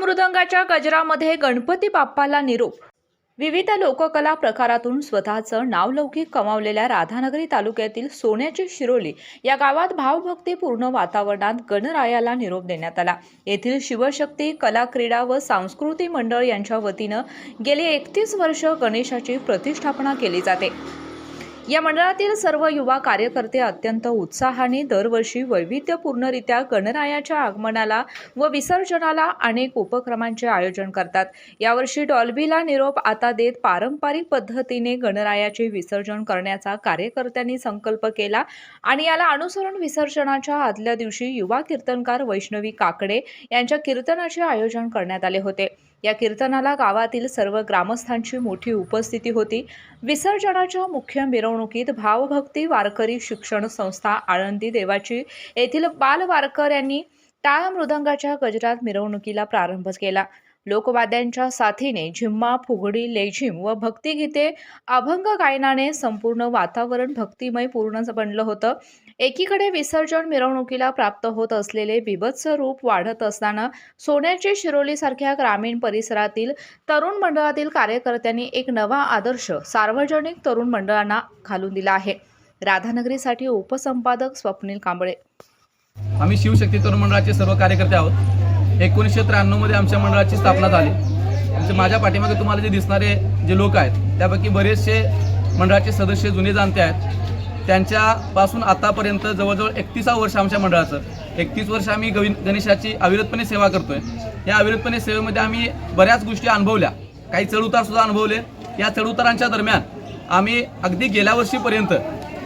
मृदंगाच्या गजरामध्ये गणपती बाप्पाला निरोप. विविध लोककला प्रकारातून स्वतःचं नावलौकिक कमावलेल्या राधानगरी तालुक्यातील सोन्याची शिरोली या गावात भावभक्तीपूर्ण वातावरणात गणरायाला निरोप देण्यात आला. येथील शिवशक्ती कला क्रीडा व सांस्कृतिक मंडळ यांच्या वतीनं गेली एकतीस वर्ष गणेशाची प्रतिष्ठापना केली जाते. या मंडळातील सर्व युवा कार्यकर्ते अत्यंत उत्साहाने दरवर्षी वैविध्यपूर्णरित्या गणरायाच्या आगमनाला व विसर्जनाला अनेक उपक्रमांचे आयोजन करतात. यावर्षी डॉल्बीला निरोप आता देत पारंपरिक पद्धतीने गणरायाचे विसर्जन करण्याचा कार्यकर्त्यांनी संकल्प केला आणि याला अनुसरून विसर्जनाच्या आदल्या दिवशी युवा कीर्तनकार वैष्णवी काकडे यांच्या कीर्तनाचे आयोजन करण्यात आले होते. या कीर्तनाला गावातील सर्व ग्रामस्थांची मोठी उपस्थिती होती. विसर्जनाच्या मुख्य मिरवणुकीत भावभक्ती वारकरी शिक्षण संस्था आळंदी देवाची येथील बाल वारकर यांनी टाळ मृदंगाच्या गजरात मिरवणुकीला प्रारंभ केला. लोकवाद्यांच्या साथीने झिम्मा फुगडी लेझिम व भक्तिगीते अभंग गायनाने संपूर्ण वातावरण भक्तिमय पूर्ण बनलं होतं. एकीकडे विसर्जन मिरवणुकीला प्राप्त होत असलेले बिभत्स रूप वाढत असताना सोन्याची शिरोलीसारख्या ग्रामीण परिसरातील तरुण मंडळातील कार्यकर्त्यांनी एक नवा आदर्श सार्वजनिक तरुण मंडळांना घालून दिला आहे. राधानगरीसाठी उपसंपादक स्वप्नील कांबळे. आम्ही शिवशक्ती तरुण मंडळाचे सर्व कार्यकर्ते आहोत. एकोणीसशे त्र्याण्णवमध्ये आमच्या मंडळाची स्थापना झाली. म्हणजे माझ्या पाठीमागे तुम्हाला जे दिसणारे जे लोक आहेत त्यापैकी बरेचसे मंडळाचे सदस्य जुने जाणते आहेत. त्यांच्यापासून आतापर्यंत जवळजवळ एकतीसा वर्ष आमच्या मंडळाचं. एकतीस वर्ष आम्ही गवि गणेशाची अविरतपणे सेवा करतोय. या अविरतपणे सेवेमध्ये आम्ही बऱ्याच गोष्टी अनुभवल्या. काही चढउतार सुद्धा अनुभवले. या चढउतारांच्या दरम्यान आम्ही अगदी गेल्या वर्षीपर्यंत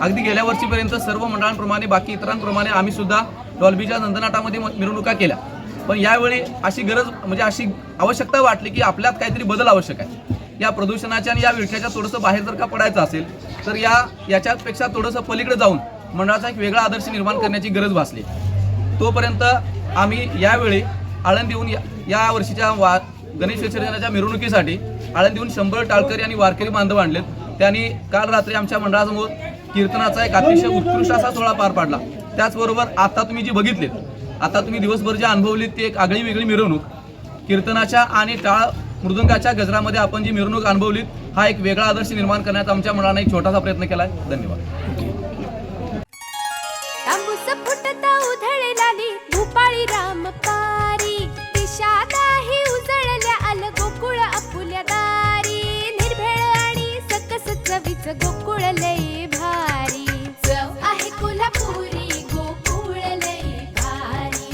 अगदी गेल्या वर्षीपर्यंत सर्व मंडळांप्रमाणे बाकी इतरांप्रमाणे आम्हीसुद्धा डॉल्बीच्या नंदनाटामध्ये म- मिरवणुका केल्या. पण यावेळी अशी गरज म्हणजे अशी आवश्यकता वाटली की आपल्यात काहीतरी बदल आवश्यक आहे. या प्रदूषणाच्या आणि या विळख्याच्या थोडंसं बाहेर जर का पडायचं असेल तर या याच्यापेक्षा थोडंसं पलीकडे जाऊन मंडळाचा एक वेगळा आदर्श निर्माण करण्याची गरज भासली. तोपर्यंत आम्ही यावेळी आळंदीहून या या वर्षीच्या वा गणेश विसर्जनाच्या मिरवणुकीसाठी आळंदीहून शंभर टाळकरी आणि वारकरी बांधव आणलेत. त्यांनी काल रात्री आमच्या मंडळासमोर कीर्तनाचा एक अतिशय उत्कृष्ट असा सोहळा पार पाडला. त्याचबरोबर आता तुम्ही जी बघितलीत आता तुम्ही दिवसभर जे अनुभवलीत ती एक आगळी वेगळी मिरवणूक. कीर्तनाच्या आणि टाळ मृदुंगाच्या गजरामध्ये आपण जी मिरवणूक अनुभवलीत हा एक वेगळा आदर्श निर्माण करण्याचा आमच्या मनाने एक छोटासा प्रयत्न केला आहे धन्यवाद गोकुळ फुटता